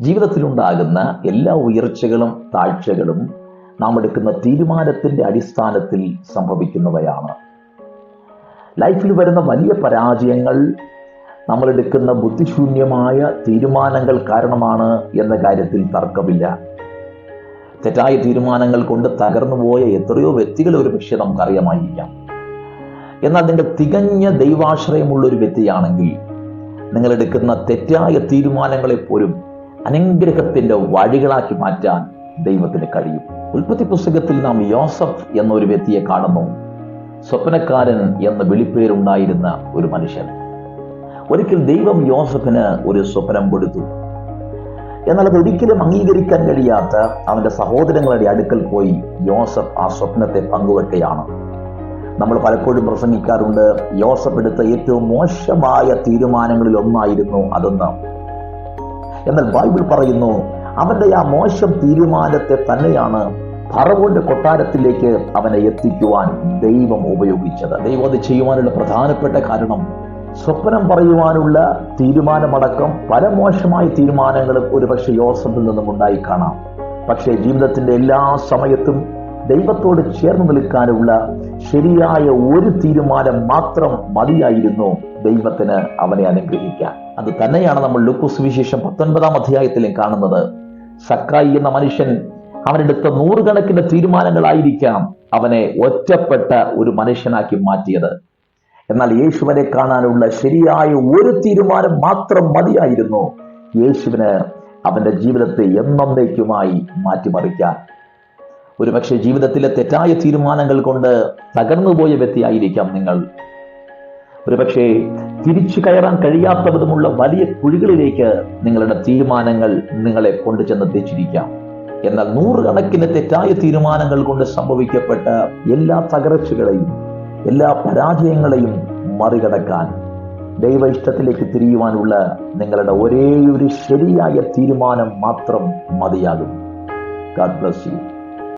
ജീവിതത്തിലുണ്ടാകുന്ന എല്ലാ ഉയർച്ചകളും താഴ്ചകളും നാം എടുക്കുന്ന തീരുമാനത്തിന്റെ അടിസ്ഥാനത്തിൽ സംഭവിക്കുന്നവയാണ്. ലൈഫിൽ വരുന്ന വലിയ പരാജയങ്ങൾ നമ്മൾ എടുക്കുന്ന ബുദ്ധിശൂന്യമായ തീരുമാനങ്ങൾ കാരണമാണ് എന്ന കാര്യത്തിൽ തർക്കമില്ല. തെറ്റായ തീരുമാനങ്ങൾ കൊണ്ട് തകർന്നുപോയ എത്രയോ വ്യക്തികൾ ഒരു പക്ഷേ നമുക്കറിയാമായിരിക്കാം. എന്നാൽ നിങ്ങൾ തികഞ്ഞ ദൈവാശ്രയമുള്ള ഒരു വ്യക്തിയാണെങ്കിൽ നിങ്ങൾ എടുക്കുന്ന തെറ്റായ തീരുമാനങ്ങളെ പോലും അനുഗ്രഹത്തിന്റെ വഴികളാക്കി മാറ്റാൻ ദൈവത്തിന് കഴിയും. ഉൽപ്പത്തി പുസ്തകത്തിൽ നാം യോസഫ് എന്നൊരു വ്യക്തിയെ കാണുന്നു. സ്വപ്നക്കാരൻ എന്ന വിളിപ്പേരുണ്ടായിരുന്ന ഒരു മനുഷ്യൻ. ഒരിക്കൽ ദൈവം യോസഫിന് ഒരു സ്വപ്നം കൊടുത്തു. എന്നാൽ അത് ഒരിക്കലും അംഗീകരിക്കാൻ കഴിയാത്ത അവന്റെ സഹോദരങ്ങളുടെ അടുക്കൽ പോയി യോസഫ് ആ സ്വപ്നത്തെ പങ്കുവെക്കുകയാണ്. നമ്മൾ പലപ്പോഴും പ്രസംഗിക്കാറുണ്ട് യോസഫ് എടുത്ത ഏറ്റവും മോശമായ തീരുമാനങ്ങളിൽ ഒന്നായിരുന്നു അതെന്ന്. എന്നാൽ ബൈബിൾ പറയുന്നു അവന്റെ ആ മോശം തീരുമാനത്തെ തന്നെയാണ് ഫറവോന്റെ കൊട്ടാരത്തിലേക്ക് അവനെ എത്തിക്കുവാൻ ദൈവം ഉപയോഗിച്ചത്. ദൈവം അത് ചെയ്യുവാനുള്ള പ്രധാനപ്പെട്ട കാരണം സ്വപ്നം പറയുവാനുള്ള തീരുമാനമടക്കം പല മോശമായ തീരുമാനങ്ങളും ഒരുപക്ഷെ യോസഫിൽ നിന്നും ഉണ്ടായി കാണാം. പക്ഷേ ജീവിതത്തിന്റെ എല്ലാ സമയത്തും ദൈവത്തോട് ചേർന്ന് നിൽക്കാനുള്ള ശരിയായ ഒരു തീരുമാനം മാത്രം മതിയായിരുന്നു ദൈവത്തിന് അവനെ അനുഗ്രഹിക്കാൻ. അത് തന്നെയാണ് നമ്മൾ ലൂക്കോസ് വിശേഷം പത്തൊൻപതാം അധ്യായത്തിലും കാണുന്നത്. സക്കായി എന്ന മനുഷ്യൻ അവനെടുത്ത നൂറുകണക്കിന് തീരുമാനങ്ങളായിരിക്കാം അവനെ ഒറ്റപ്പെട്ട ഒരു മനുഷ്യനാക്കി മാറ്റിയത്. എന്നാൽ യേശുവിനെ കാണാനുള്ള ശരിയായ ഒരു തീരുമാനം മാത്രം മതിയായിരുന്നു. യേശുവിന് അവന്റെ ജീവിതത്തെ എന്നേക്കുമായി മാറ്റിമറിക്കാൻ ഒരുപക്ഷെ ജീവിതത്തിലെ തെറ്റായ തീരുമാനങ്ങൾ കൊണ്ട് തകർന്നുപോയ വ്യക്തിയായിരിക്കാം നിങ്ങൾ. ഒരുപക്ഷെ തിരിച്ചു കയറാൻ കഴിയാത്ത വിധമുള്ള വലിയ കുഴികളിലേക്ക് നിങ്ങളുടെ തീരുമാനങ്ങൾ നിങ്ങളെ കൊണ്ടുചെന്നെത്തിച്ചിരിക്കാം എന്നാൽ നൂറുകണക്കിന് തെറ്റായ തീരുമാനങ്ങൾ കൊണ്ട് സംഭവിക്കപ്പെട്ട എല്ലാ തകർച്ചകളെയും എല്ലാ പരാജയങ്ങളെയും മറികടക്കാൻ ദൈവ ഇഷ്ടത്തിലേക്ക് തിരിയുവാനുള്ള നിങ്ങളുടെ ഒരേ ഒരു ശരിയായ തീരുമാനം മാത്രം മതിയാകും. God bless you